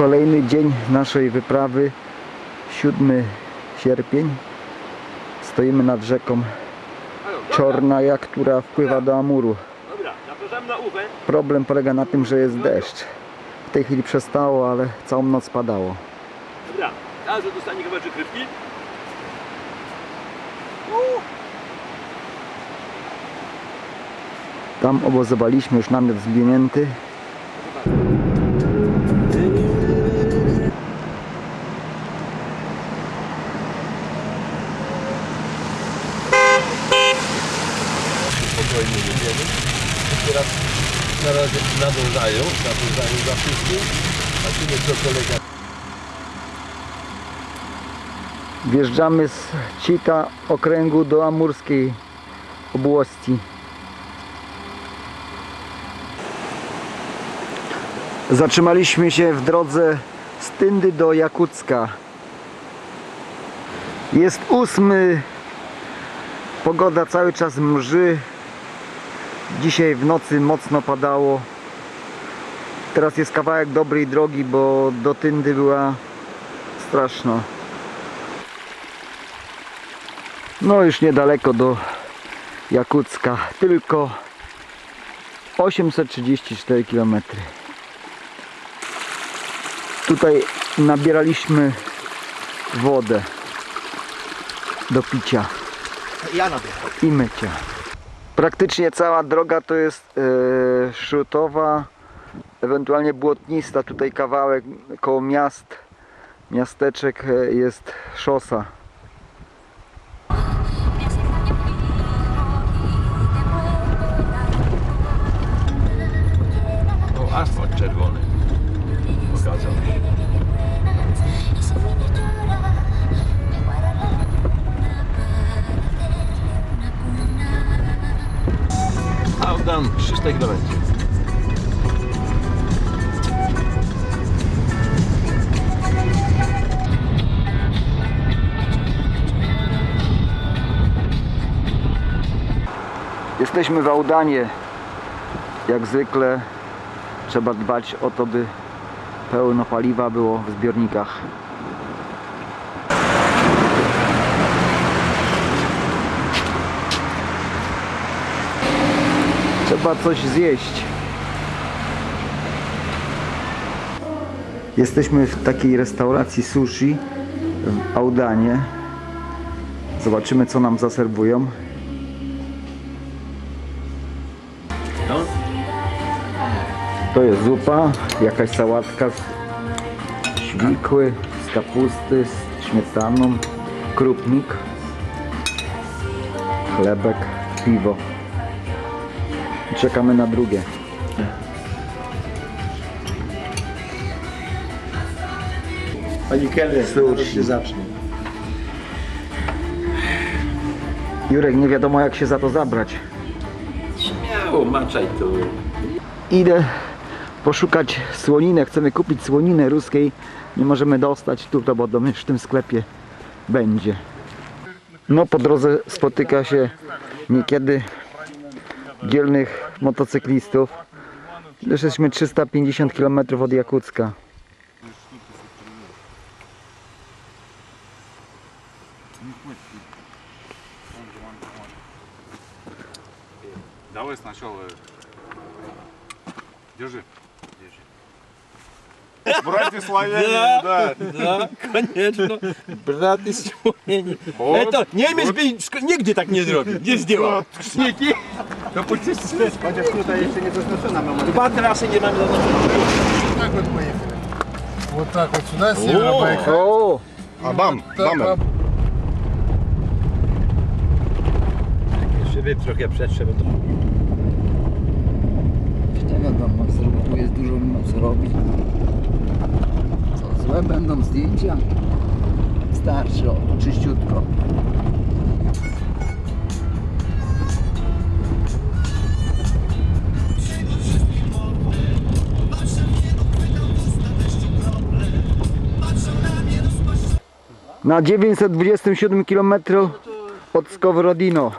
Kolejny dzień naszej wyprawy, 7 sierpień. Stoimy nad rzeką Czornaja, która wpływa do Amuru. Problem polega na tym, że jest deszcz. W tej chwili przestało, ale całą noc padało. Dobra, każdy dostanie kawałeczek krywki. Tam obozowaliśmy, już namiot zwinięty. Nadążają, za wszystkim. Zobaczymy co kolega Wjeżdżamy z Cita okręgu do Amurskiej obłości. Zatrzymaliśmy się w drodze z Tyndy do Jakucka. Jest ósmy. Pogoda cały czas mrzy. Dzisiaj w nocy mocno padało. Teraz jest kawałek dobrej drogi, bo do Tyndy była straszna. No już niedaleko do Jakucka, tylko 834 km. Tutaj nabieraliśmy wodę do picia Ja nabieram. i mycia. Praktycznie cała droga to jest e, szrutowa, ewentualnie błotnista. Tutaj kawałek koło miast, miasteczek e, jest szosa. Jesteśmy w Audanie. Jak zwykle trzeba dbać o to, by pełno paliwa było w zbiornikach. Trzeba coś zjeść. Jesteśmy w takiej restauracji sushi w Audanie. Zobaczymy co nam zaserwują. No, To jest zupa, jakaś sałatka z świkły, z kapusty, z śmietaną, krupnik, chlebek, piwo. Czekamy na drugie. Pani Kelly, zaraz się zacznie. Jurek, nie wiadomo jak się za to zabrać. Śmiało, maczaj. Idę poszukać słoniny, chcemy kupić słoninę ruskiej. Nie możemy dostać tu, to bo do w tym sklepie będzie. No po drodze spotyka się niekiedy dzielnych motocyklistów. Jesteśmy 350 km od Jakucka. Давай сначала. Э, держи. Держи. Братья славяне, да. Да, конечно. Браты сегодня. Это немец нигде так не зробит. Не сделал. Сніки. Да пусть здесь. Хотя кто-то еще не дозносена, мы можем. Два трассы не нам дозносена. Вот так вот поехали. Вот так вот сюда, с севера. А бам, бам. sobie trochę przetrzę, bo to... Nie wiadomo, tu jest dużo zrobić. Co, złe będą zdjęcia? Starszy, o, czyściutko. Na 927 km od Skowrodino.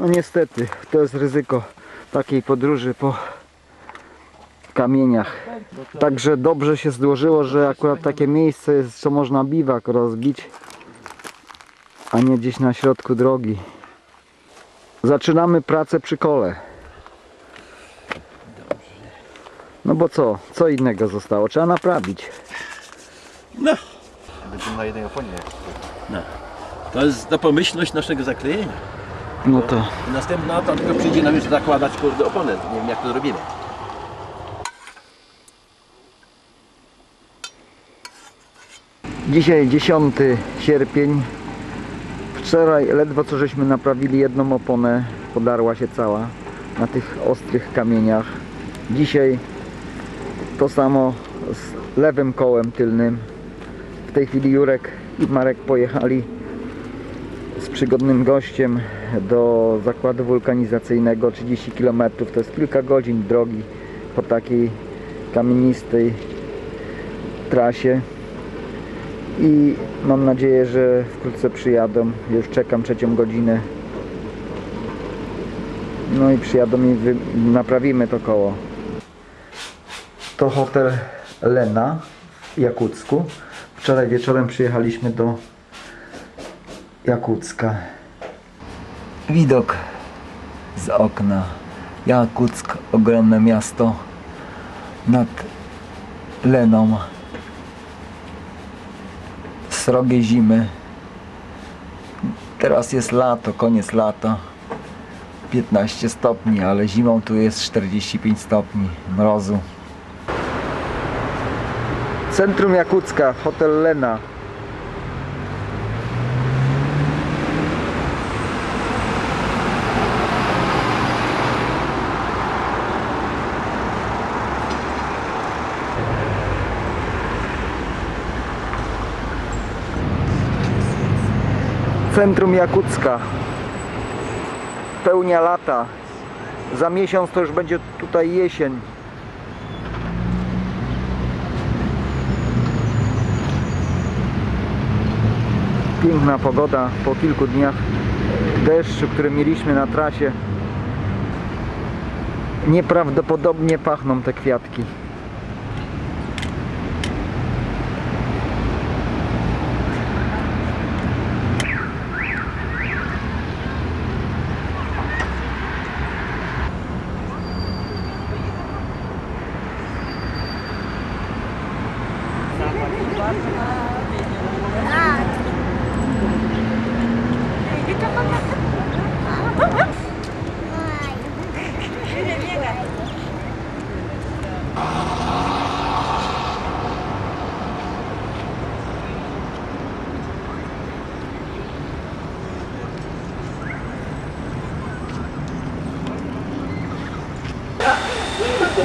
No niestety, to jest ryzyko takiej podróży po kamieniach. Także dobrze się złożyło, że akurat takie miejsce jest, co można biwak rozbić, a nie gdzieś na środku drogi. Zaczynamy pracę przy kole. No bo co? Co innego zostało? Trzeba naprawić. No, Będziemy na jednej oponie. to jest na pomyślność naszego zaklejenia. No to I następna to tylko przyjdzie nam już zakładać kurde oponę. Nie wiem jak to zrobimy. Dzisiaj 10 sierpień. Wczoraj ledwo co żeśmy naprawili jedną oponę, podarła się cała na tych ostrych kamieniach. Dzisiaj to samo z lewym kołem tylnym. W tej chwili Jurek i Marek pojechali z przygodnym gościem do zakładu wulkanizacyjnego 30 km. To jest kilka godzin drogi po takiej kamienistej trasie i mam nadzieję, że wkrótce przyjadą. Już czekam trzecią godzinę. No i przyjadą i naprawimy to koło. To hotel Lena w Jakucku. Wczoraj wieczorem przyjechaliśmy do Jakucka. Widok z okna. Jakuck, ogromne miasto nad Leną srogie zimy. Teraz jest lato, koniec lata. 15 stopni, ale zimą tu jest 45 stopni mrozu. Centrum Jakucka, hotel Lena. Centrum Jakucka. Pełnia lata. Za miesiąc to już będzie tutaj jesień. Piękna pogoda po kilku dniach deszczu, który mieliśmy na trasie. Nieprawdopodobnie pachną te kwiatki.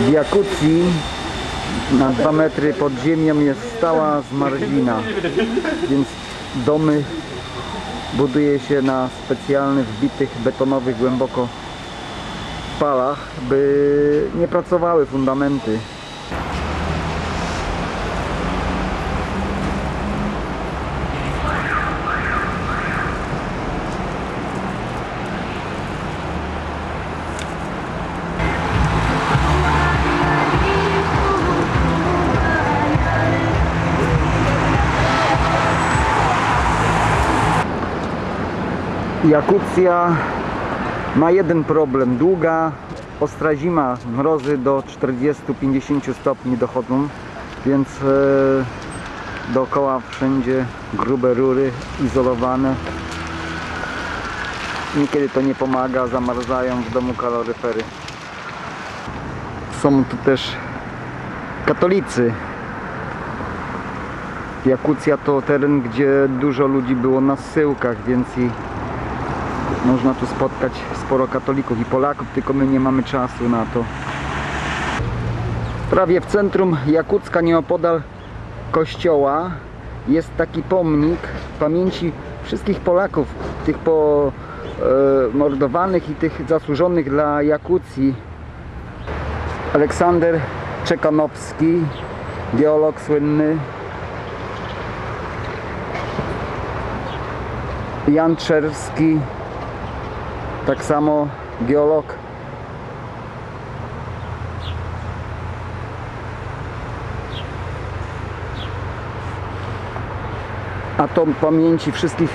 W Jakucji na 2 metry pod ziemią jest stała zmarzlina, więc domy buduje się na specjalnych wbitych betonowych głęboko palach, by nie pracowały fundamenty. Jakucja ma jeden problem. Długa, ostra zima, mrozy do 40-50 stopni dochodzą, więc e, dookoła wszędzie grube rury, izolowane. Niekiedy to nie pomaga, zamarzają w domu kaloryfery. Są tu też katolicy. Jakucja to teren, gdzie dużo ludzi było na zsyłkach, więc i można tu spotkać sporo katolików i Polaków, tylko my nie mamy czasu na to. Prawie w centrum Jakucka, nieopodal kościoła, jest taki pomnik pamięci wszystkich Polaków, tych pomordowanych i tych zasłużonych dla Jakucji. Aleksander Czekanowski, geolog słynny. Jan Czerski, tak samo geolog. Atom pamięci wszystkich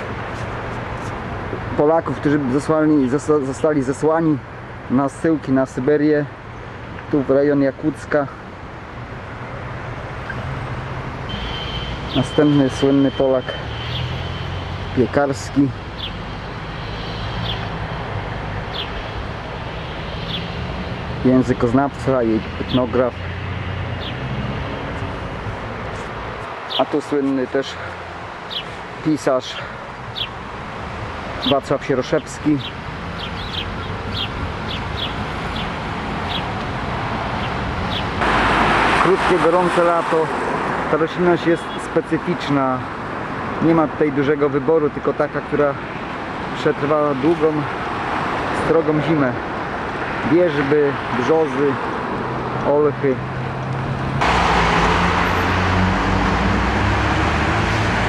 Polaków, którzy zostali zesłani na syłki na Syberię tu w rejon Jakucka następny słynny Polak piekarski. Językoznawca i etnograf. A tu słynny też pisarz Wacław Sieroszewski. Krótkie, gorące lato. Ta roślinność jest specyficzna. Nie ma tutaj dużego wyboru, tylko taka, która przetrwa długą, strogą zimę. Wierzby, brzozy, olchy.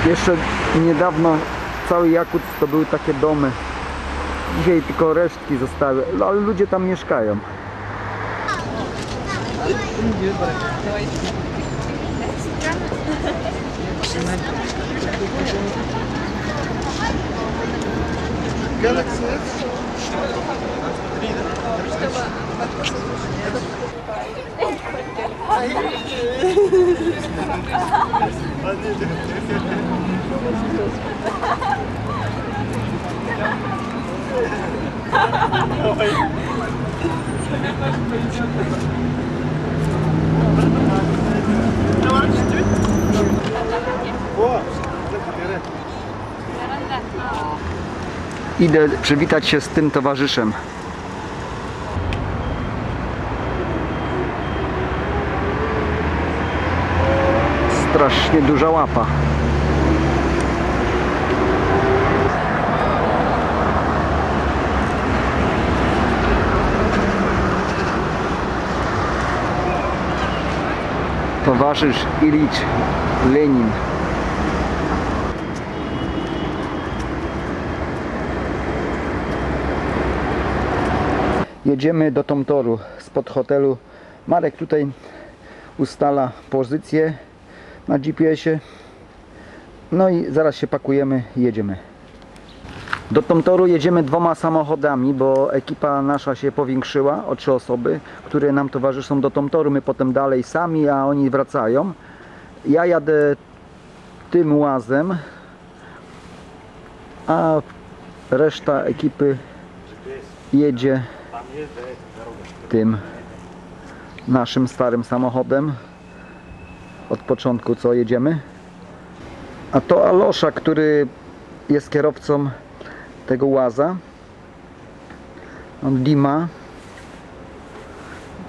Jeszcze niedawno cały Jakut to były takie domy. Dzisiaj tylko resztki zostały, no, ale ludzie tam mieszkają. Hayır. Idę przywitać się z tym towarzyszem. Strasznie duża łapa. Towarzysz Ilicz Lenin. Jedziemy do Tomtoru spod hotelu. Marek tutaj ustala pozycję na GPS-ie. No i zaraz się pakujemy i jedziemy. Do Tomtoru jedziemy dwoma samochodami, bo ekipa nasza się powiększyła o trzy osoby, które nam towarzyszą do Tomtoru. My potem dalej sami, a oni wracają. Ja jadę tym łazem, a reszta ekipy jedzie tym naszym starym samochodem od początku co jedziemy. A to Alosza, który jest kierowcą tego łaza. On Dima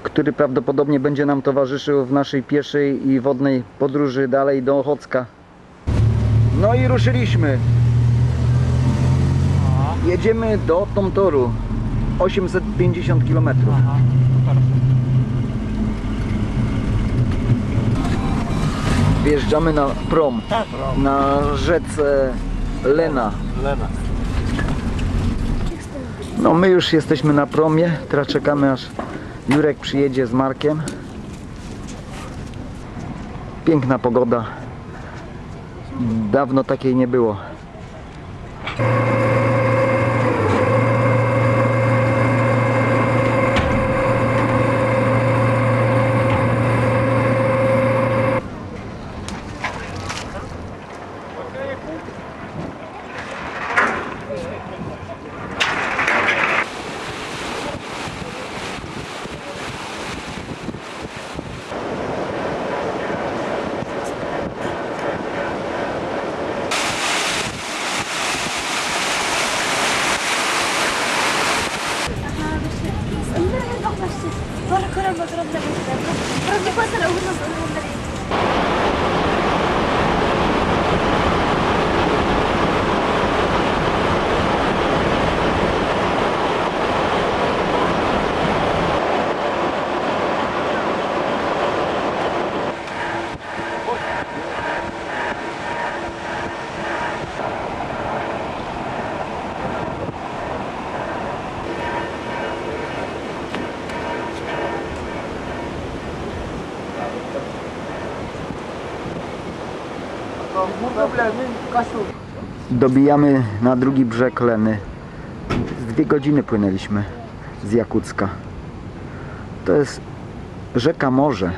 który prawdopodobnie będzie nam towarzyszył w naszej pieszej i wodnej podróży dalej do Ochocka. No i ruszyliśmy. Jedziemy do Tomtoru 850 km. Wjeżdżamy na prom, na rzece Lena. Lena. No my już jesteśmy na promie, teraz czekamy aż Jurek przyjedzie z Markiem. Piękna pogoda. Dawno takiej nie było. Dobijamy na drugi brzeg Leny. Dwie godziny płynęliśmy z Jakucka. To jest rzeka Morze.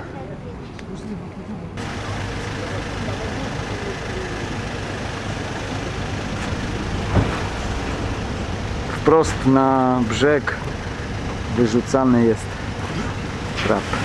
Wprost na brzeg wyrzucany jest trap.